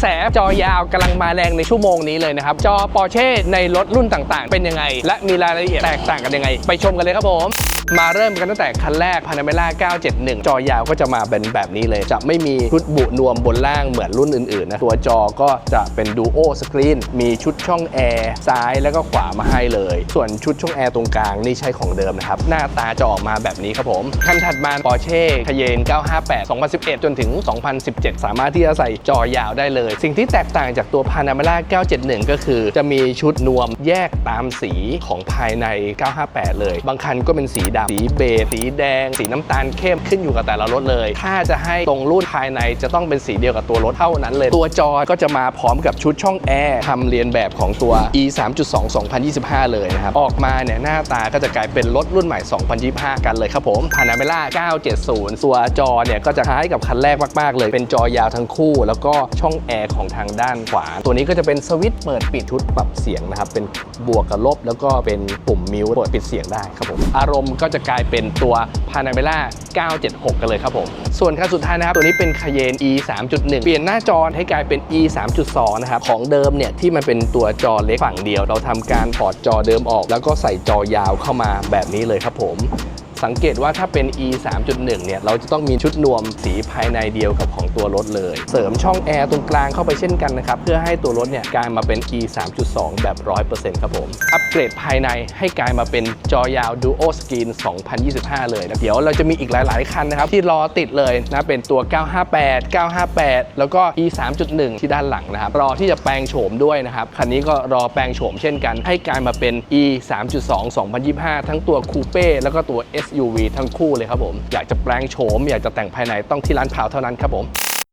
แสจอยาวกำลังมาแรงในชั่วโมงนี้เลยนะครับ จอปอร์เช่ในรถรุ่นต่างๆ เป็นยังไง และมีรายละเอียดแตกต่างกันยังไง ไปชมกันเลยครับผม มาเริ่มกันตั้งแต่คันแรก Panamera 971 จอยาวก็จะมาเป็นแบบนี้เลย จะไม่มีชุดบุนวมบนล่างเหมือนรุ่นอื่นๆนะตัวจอก็จะเป็น Duo Screen มีชุดช่องแอร์ซ้ายแล้วก็ขวามาให้เลย ส่วนชุดช่องแอร์ตรงกลางนี่ใช้ของเดิมนะครับ หน้าตาจะออกมาแบบนี้ครับผมคันถัดมา Porsche Cayenne 958 2011 จนถึง 2017 สามารถที่จะใส่จอยาวได้เลย สิ่งที่แตกต่างจากตัว Panamera 971 ก็คือจะมีชุดนวมแยกตามสีของภายใน 958 เลย บางคันก็เป็นสีดำสีเบจสีแดง สีน้ำตาลเข้มขึ้นอยู่กับแต่ละรถเลย ถ้าจะให้ตรงรุ่นภายในจะต้องเป็นสีเดียวกับตัวรถเท่านั้นเลย ตัวจอก็จะมาพร้อมกับชุดช่องแอร์ทำเรียนแบบของตัว e 3.2 2025 เลยนะครับ ออกมาเนี่ยหน้าตาก็จะกลายเป็นรถรุ่นใหม่ 2025 กันเลยครับผม Panamera 970 ตัวจอเนี่ยก็จะคล้ายกับคันแรกมากๆ เลย เป็นจอยาวทั้งคู่ แล้วก็ช่องแอร์ของทางด้านขวา ตัวนี้ก็จะเป็นสวิตช์เปิดปิดชุดปรับเสียงนะครับ เป็นบวกกับลบ แล้วก็เป็นปุ่มมิวเปิดปิดเสียงได้ครับผม อารมณ์ก็จะกลายเป็นตัว Panamera 976 กันเลยครับผม ส่วนคันสุดท้ายนะครับ ตัวนี้เป็น Cayenne e 3.1 เปลี่ยนหน้าจอให้กลายเป็น e 3.2 นะครับ ของเดิมเนี่ยที่มันเป็นตัวจอเล็กฝั่งเดียว เราทำการถอดจอเดิมออก แล้วก็ใส่จอยาวเข้ามาแบบนี้เลยครับผม สังเกตว่าถ้าเป็น e 3.1เนี่ยเราจะต้องมีชุดนวมสีภายในเดียวกับของตัวรถเลย เสริมช่องแอร์ตรงกลางเข้าไปเช่นกันนะครับ เพื่อให้ตัวรถเนี่ยกลายมาเป็น e 3.2 แบบ 100%ครับผม อัปเกรดภายในให้กลายมาเป็นจอยาว Duo Screen 2025 เลยนะเดี๋ยวเราจะมีอีกหลาย ๆ คันนะครับ ที่รอติดเลยนะเป็นตัว 958 958 แล้วก็ e 3.1 ที่ด้านหลังนะครับรอที่จะแปลงโฉมด้วยนะครับคันนี้ก็รอแปลงโฉมเช่นกัน ให้กลายมาเป็น e 3.2 2025 ทั้งตัวคูเป้แล้วก็ตัว SUV ทั้งคู่เลยครับผม อยากจะแปลงโฉม อยากจะแต่งภายในต้องที่ร้านพาวเท่านั้นครับผม